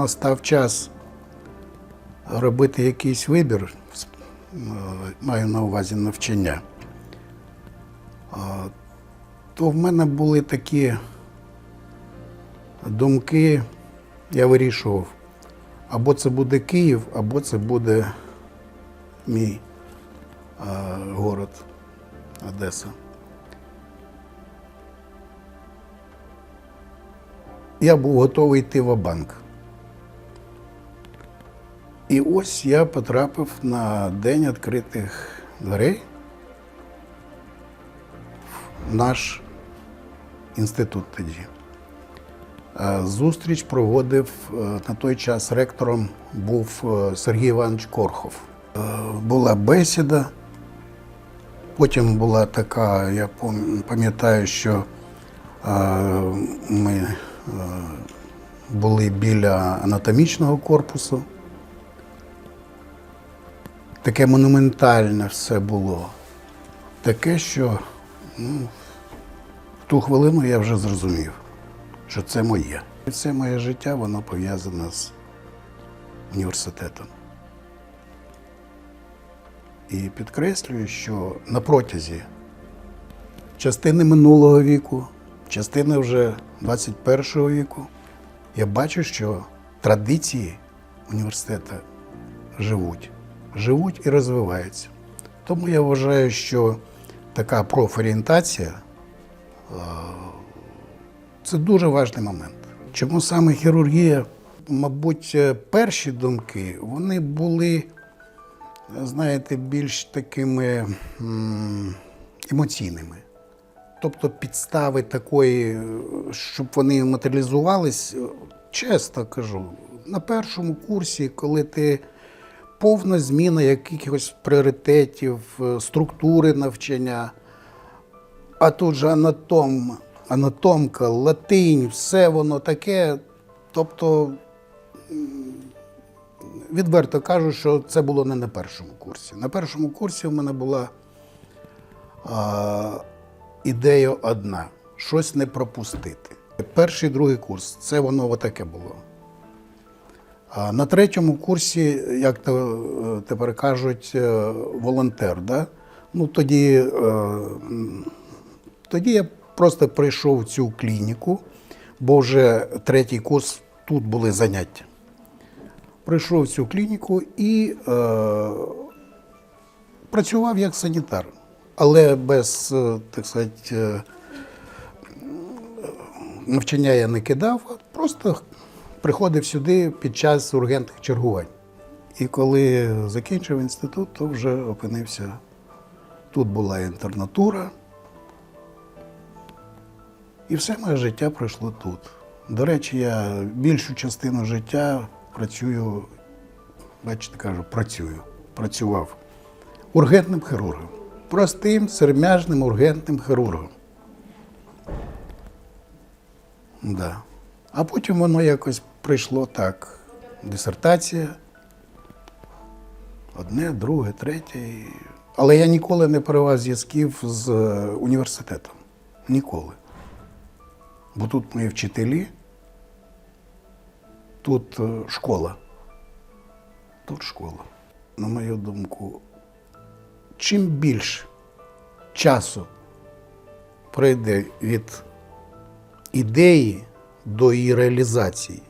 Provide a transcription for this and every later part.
настав час робити якийсь вибір, е, маю на увазі навчання, то в мене були такі думки, я вирішував, або це буде Київ, або це буде мій город Одеса. Я був готовий йти в банк. І ось я потрапив на день відкритих дверей в наш інститут тоді. Е, Зустріч проводив е, на той час ректором був е, Сергій Іванович Корхов. Була бесіда. Потім була така, я пам'ятаю, що ми були біля анатомічного корпусу. Таке монументальне все було. Таке, що ну, в ту хвилину я вже зрозумів, що це моє. І все моє життя воно пов'язане з університетом. І підкреслюю, що на протязі частини минулого віку, частини вже 21 віку, я бачу, що традиції університету живуть, живуть і розвиваються. Тому я вважаю, що така профорієнтація е, це дуже важливий момент. Чому саме хірургія? Мабуть, е, перші думки вони були, знаєте, більш такими емоційними. Тобто підстави такої, е, щоб вони матеріалізувались, е, чесно кажу, на першому курсі, коли ти повна зміна якихось пріоритетів, е, структури навчання, а тут же анатом, анатомка, латинь, все воно таке. Тобто, відверто кажу, що це було не на першому курсі. На першому курсі в мене була а, ідея одна щось не пропустити. Перший другий курс це воно отаке було. На третьому курсі, як то е, тепер кажуть, е, волонтер. Да? Ну, тоді, е, тоді я просто прийшов в цю клініку, бо вже третій курс тут були заняття. Прийшов в цю клініку і е, працював як санітар, але без, так сказати, навчання я не кидав, просто приходив сюди під час ургентних чергувань. І коли закінчив інститут, то вже опинився. Тут була інтернатура. І все моє життя пройшло тут. До речі, я більшу частину життя працюю, бачите, кажу, працюю, працював ургентним хірургом. Простим сермяжним ургентним хірургом. Да. А потім воно якось прийшло так. Дисертація. Одне, друге, третє. Але я ніколи не перевав зв'язків з е, університетом. Ніколи. Бо тут мої вчителі, тут е, школа. Тут школа. На мою думку, чим більше часу пройде від ідеї до її реалізації.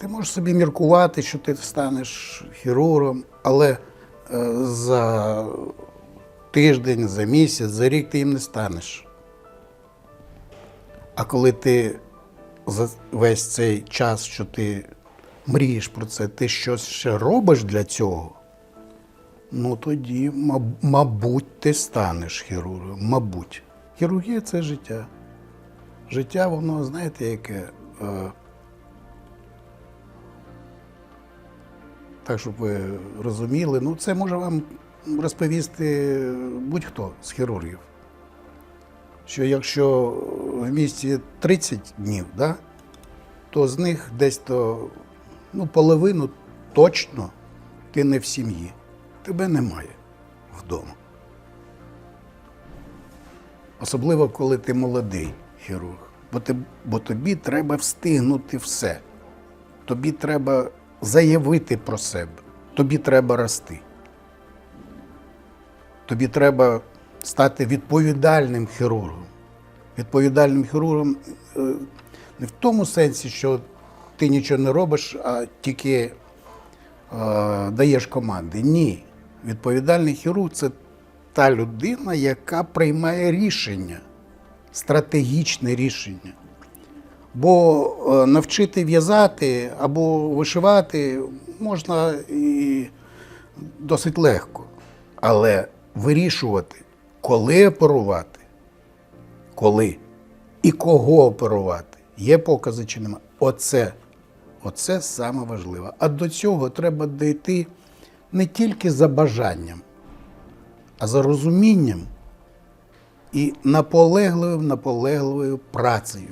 Ти можеш собі міркувати, що ти станеш хірургом, але е, за тиждень, за місяць, за рік ти їм не станеш. А коли ти за весь цей час, що ти мрієш про це, ти щось ще робиш для цього, ну тоді, мабуть, ти станеш хірургом. Мабуть. Хірургія це життя. Життя, воно, знаєте, яке. Так, щоб ви розуміли, ну це може вам розповісти будь-хто з хірургів. Що якщо в місті 30 днів, да, то з них десь то ну, половину точно ти не в сім'ї. Тебе немає вдома. Особливо, коли ти молодий хірург. Бо, ти, бо тобі треба встигнути все. тобі треба заявити про себе, тобі треба рости. Тобі треба стати відповідальним хірургом. Відповідальним хірургом е, не в тому сенсі, що ти нічого не робиш, а тільки е, даєш команди. Ні. Відповідальний хірург це та людина, яка приймає рішення, стратегічне рішення. Бо е, навчити в'язати або вишивати можна і досить легко. Але вирішувати, коли оперувати, коли і кого оперувати, є покази чи нема. Оце, оце саме важливе. А до цього треба дійти не тільки за бажанням, а за розумінням і наполегливою, наполегливою працею.